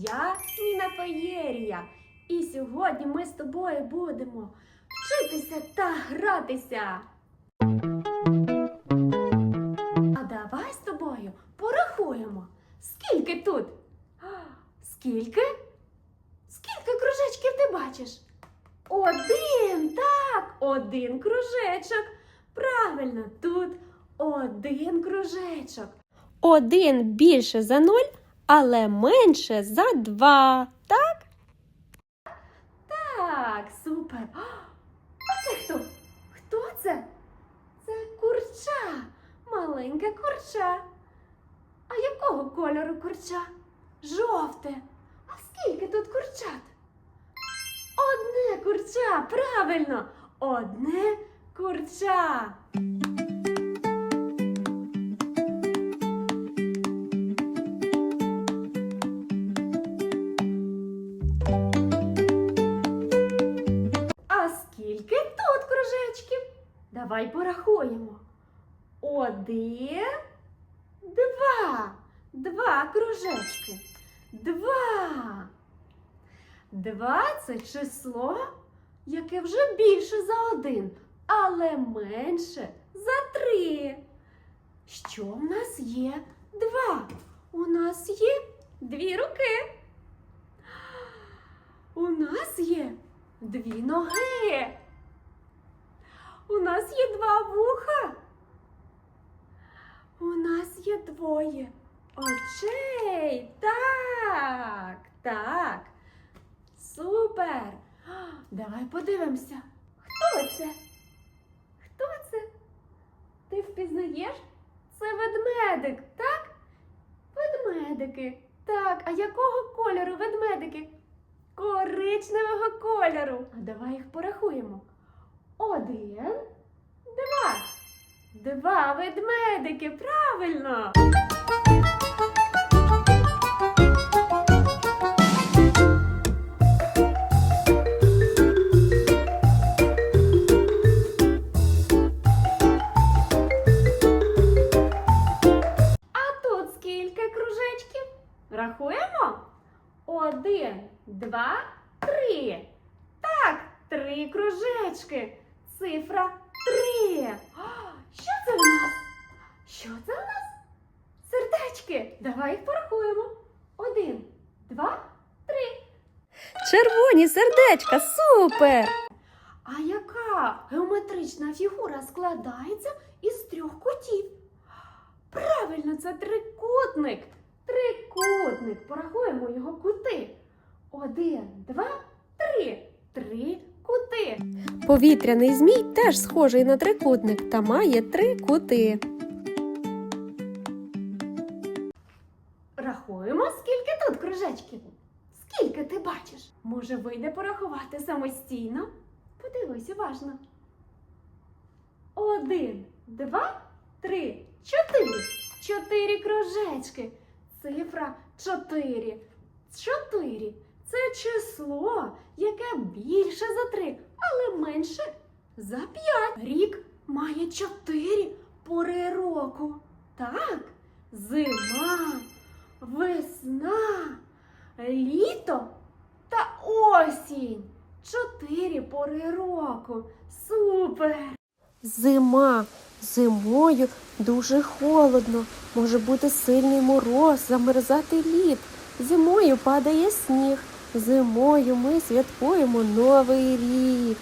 Я Ніна Феєрія. І сьогодні ми з тобою будемо вчитися та гратися. А давай з тобою порахуємо, скільки тут? Скільки? Скільки кружечків ти бачиш? Один, так, один кружечок. Правильно, тут один кружечок. Один більше за нуль, але менше за два. Так? Так, супер. А а це хто? Хто це? Це курча, маленьке курча. А якого кольору курча? Жовте. А скільки тут курчат? Одне курча, правильно, одне курча. Давай порахуємо. Один, два. Два кружечки. Два. Два це число, яке вже більше за один, але менше за три. Що в нас є? Два. У нас є дві руки. У нас є дві ноги. У нас є два вуха. У нас є двоє очей. Так, так. Супер. Давай подивимося. Хто це? Хто це? Ти впізнаєш? Це ведмедик, так? Ведмедики. Так, а якого кольору ведмедики? Коричневого кольору. А давай їх порахуємо. Один, два. Два ведмедики, правильно. Рахуємо? Один, два, три. Так, три кружечки. Цифра три. Що це в нас? Що це в нас? Сердечки. Давай їх порахуємо. Один, два, три. Червоні сердечка, супер! А яка геометрична фігура складається із трьох кутів? Правильно, це трикутник. Трикутник. Порахуємо його кути. Один, два, три. Три кути. Повітряний змій теж схожий на трикутник та має три кути. Рахуємо, скільки тут кружечків. Скільки ти бачиш? Може, вийде порахувати самостійно? Подивись уважно. Один, два, три, чотири. Чотири кружечки. Цифра чотири. Чотири. Це число, яке більше за три, але менше за п'ять. Рік має чотири пори року. Так, зима, весна, літо та осінь. Чотири пори року. Супер! Зима. Зимою дуже холодно. Може бути сильний мороз, замерзати лід. Зимою падає сніг. Зимою ми святкуємо Новий рік.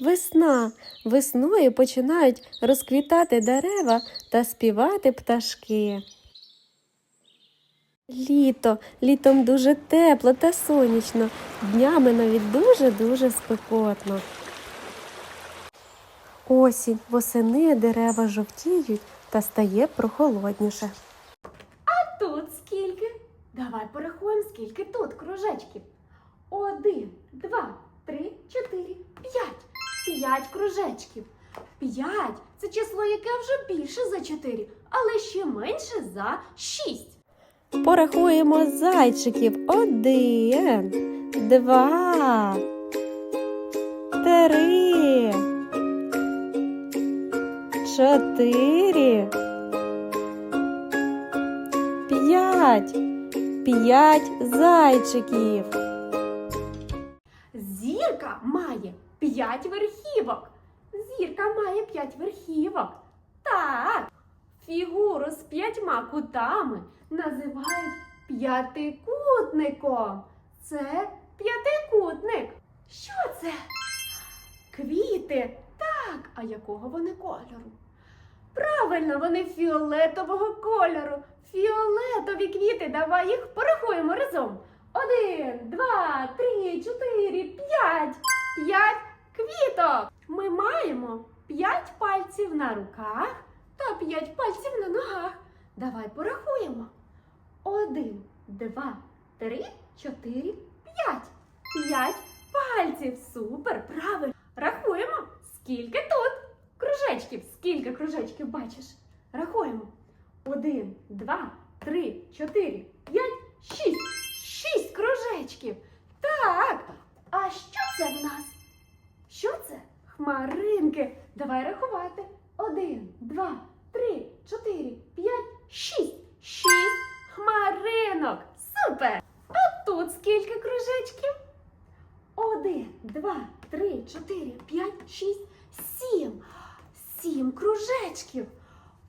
Весна. Весною починають розквітати дерева та співати пташки. Літо. Літом дуже тепло та сонячно. Днями навіть дуже-дуже спекотно. Осінь. Восени дерева жовтіють та стає прохолодніше. А тут скільки? Давай порахуємо, скільки тут кружечків. Один, два, три, чотири, п'ять. П'ять кружечків. П'ять це число, яке вже більше за чотири, але ще менше за шість. Порахуємо зайчиків. Один, два, три, чотири, п'ять. П'ять зайчиків. Зірка має п'ять верхівок. Зірка має п'ять верхівок. Так. Фігуру з п'ятьма кутами називають п'ятикутником. Це п'ятикутник. Що це? Квіти. Так, а якого вони кольору? Правильно, вони фіолетового кольору. Фіолетові квіти. Давай їх порахуємо разом. Один, два, три, чотири, п'ять. П'ять квіток. Ми маємо п'ять пальців на руках та п'ять пальців на ногах. Давай порахуємо. Один, два, три, чотири, п'ять. П'ять пальців. Супер, правильно. Рахуємо. Скільки тут кружечків? Скільки кружечків бачиш? Рахуємо. Один, два, три, чотири, п'ять, шість. Шість кружечків. Так. А що це в нас? Що це? Хмаринки. Давай рахувати. Один, два, три, чотири, п'ять, шість. Шість хмаринок. Супер! А тут скільки кружечків? Один, два, три, чотири, п'ять, шість, кружечків.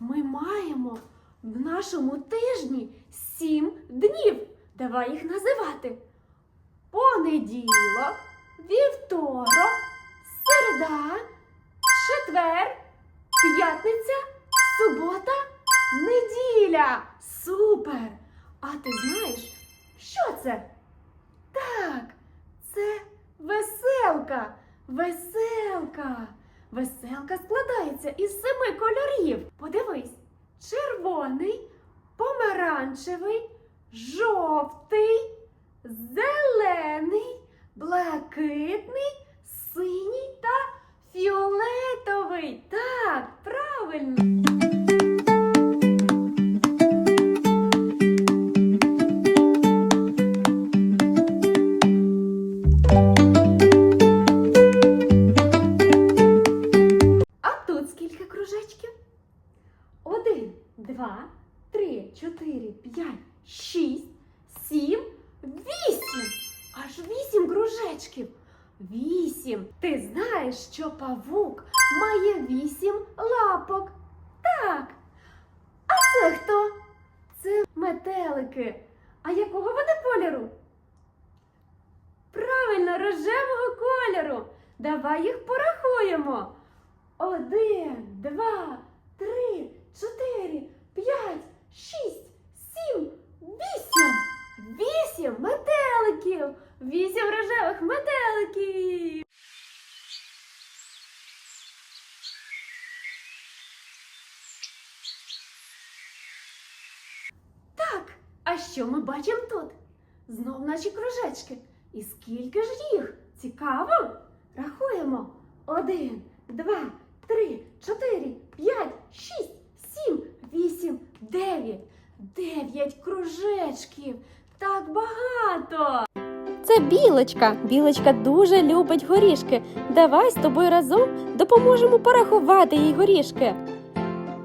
Ми маємо в нашому тижні сім днів. Давай їх називати. Понеділок, вівторок, середа, четвер, п'ятниця, субота, неділя. Супер! А ти знаєш, що це? Так, це веселка. Веселка. Веселка складається із семи кольорів. Подивись: червоний, помаранчевий, жовтий, зелений, блакитний, синій та фіолетовий. Так, правильно. Рожевого кольору. Давай їх порахуємо. Один, два, три, чотири, п'ять, шість, сім, вісім. Вісім метеликів. Вісім рожевих метеликів. Так, а що ми бачимо тут? Знов наші кружечки. І скільки ж їх? Цікаво? Рахуємо. Один, два, три, чотири, п'ять, шість, сім, вісім, дев'ять. Дев'ять кружечків. Так багато. Це білочка. Білочка дуже любить горішки. Давай з тобою разом допоможемо порахувати їй горішки.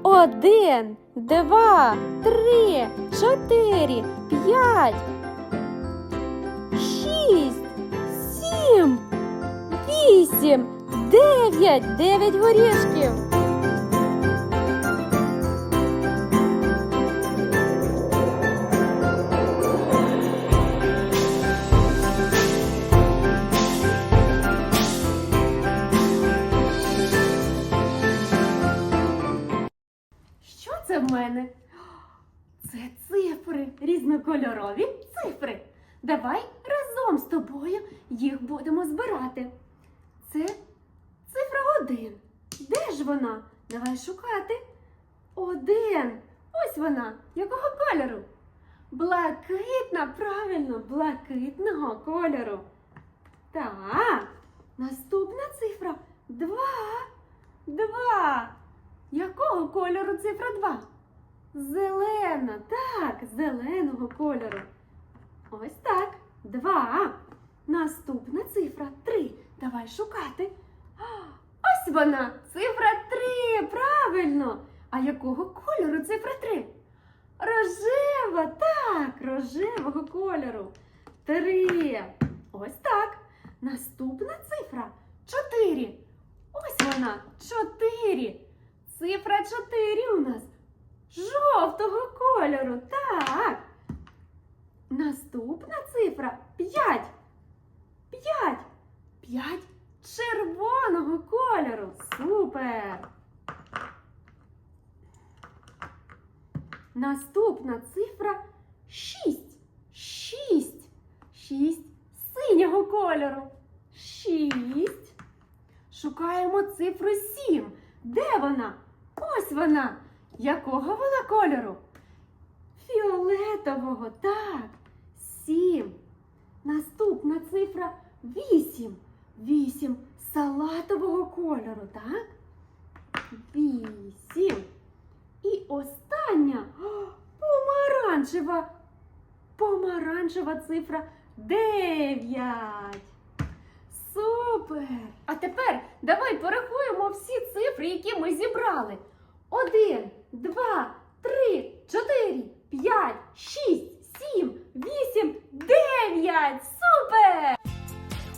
Один, два, три, чотири, п'ять, вісім, дев'ять, дев'ять горішків. Що це в мене? Це цифри, різнокольорові цифри. Давай разом з тобою їх будемо збирати. Один. Де ж вона? Давай шукати. Один. Ось вона. Якого кольору? Блакитна, правильно, блакитного кольору. Так. Наступна цифра два. Два. Якого кольору цифра 2? Зелена, так, зеленого кольору. Ось так. Два. Наступна цифра 3. Давай шукати. Ось вона, цифра 3. Правильно. А якого кольору цифра 3? Рожева. Так, рожевого кольору. Три. Ось так. Наступна цифра чотири. Ось вона. Чотири. Цифра чотири у нас. Жовтого кольору. Так. Наступна цифра п'ять. П'ять. П'ять червоного кольору. Супер. Наступна цифра шість. Шість. Шість синього кольору. Шість. Шукаємо цифру сім. Де вона? Ось вона. Якого вона кольору? Фіолетового, так. Сім. Наступна цифра вісім. Вісім салатового кольору, так? Вісім. І остання помаранчева. Помаранчева цифра дев'ять. Супер! А тепер давай порахуємо всі цифри, які ми зібрали. Один, два, три, чотири, п'ять, шість, сім, вісім, дев'ять. Супер!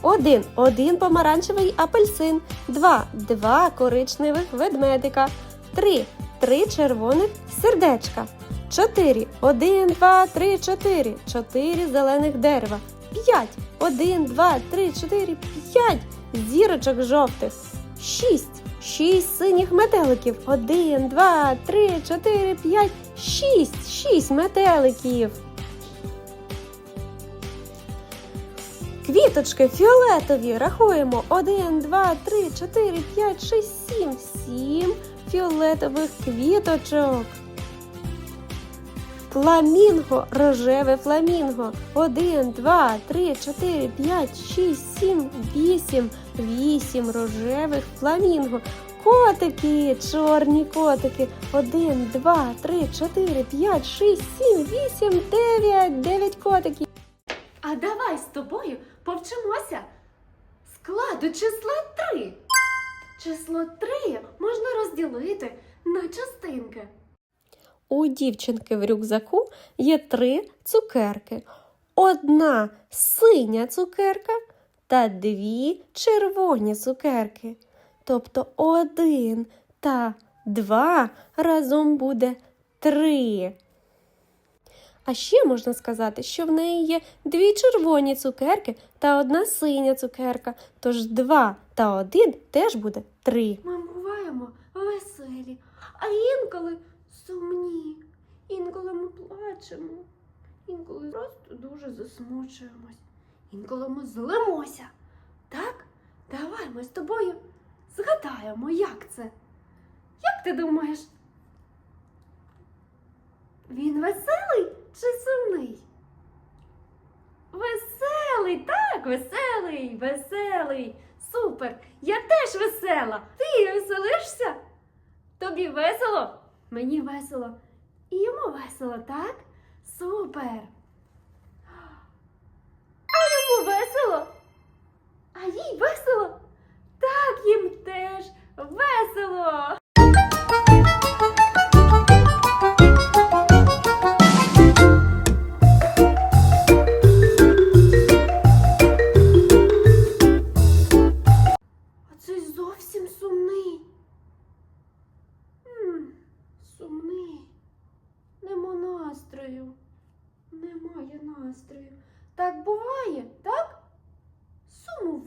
Один один помаранчевий апельсин, два два коричневих ведмедика, три три червоних сердечка, чотири один, два, три, чотири, чотири зелених дерева, п'ять один, два, три, чотири, п'ять зірочок жовтих, шість шість синіх метеликів, один, два, три, чотири, п'ять, шість, шість метеликів. Квіточки фіолетові рахуємо. Один, два, три, чотири, п'ять, шість, сім. Сім фіолетових квіточок. Фламінго, рожеве фламінго. Один, два, три, чотири, п'ять, шість, сім, вісім. Вісім рожевих фламінго. Котики, чорні котики. Один, два, три, чотири, п'ять, шість, сім, вісім, дев'ять. Дев'ять котиків. А давай з тобою повчимося складу числа 3. Число 3 можна розділити на частинки. У дівчинки в рюкзаку є три цукерки. Одна синя цукерка та дві червоні цукерки. Тобто один та два разом буде три. А ще можна сказати, що в неї є дві червоні цукерки та одна синя цукерка. Тож два та один теж буде три. Ми буваємо веселі, а інколи сумні. Інколи ми плачемо, інколи просто дуже засмучуємось. Інколи ми злимося. Так? Давай ми з тобою згадаємо, як це. Як ти думаєш? Він веселий чи сумний? Веселий, так, веселий, веселий. Супер! Я теж весела. Ти веселишся? Тобі весело? Мені весело. І йому весело, так? Супер.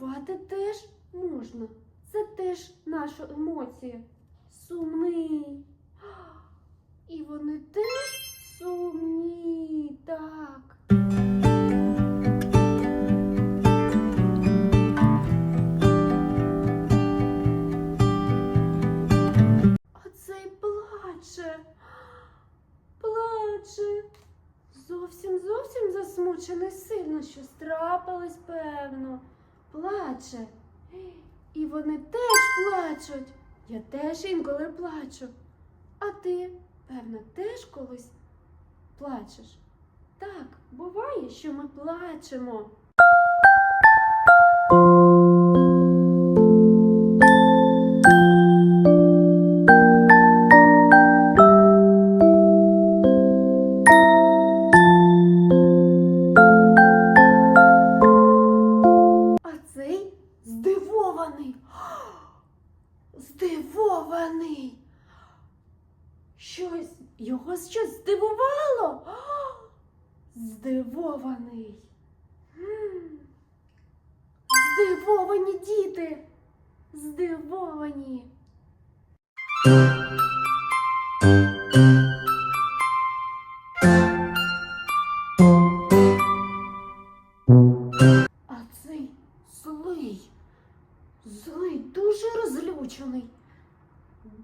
Сумувати теж можна. Це теж наша емоція. Сумний. І вони теж сумні. Так. А цей плаче. Плаче. Зовсім зовсім засмучений сильно, що трапилось, певно. Плаче. І вони теж плачуть. Я теж інколи плачу. А ти, певно, теж колись плачеш. Так, буває, що ми плачемо. здивований. Щось його щось здивувало. Здивований. Здивовані діти. Здивовані.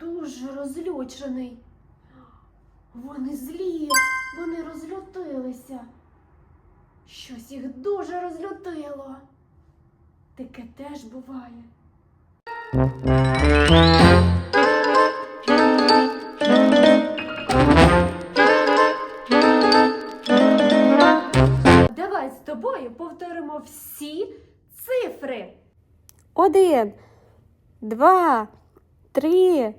Дуже розлючений. Вони злі, вони розлютилися. Щось їх дуже розлютило. Таке теж буває. Давай з тобою повторимо всі цифри. Один, два, три,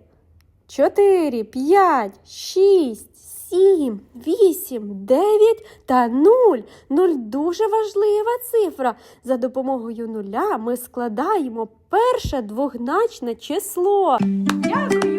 чотири, п'ять, шість, сім, вісім, дев'ять та нуль. Нуль дуже важлива цифра. За допомогою нуля ми складаємо перше двозначне число. Дякую,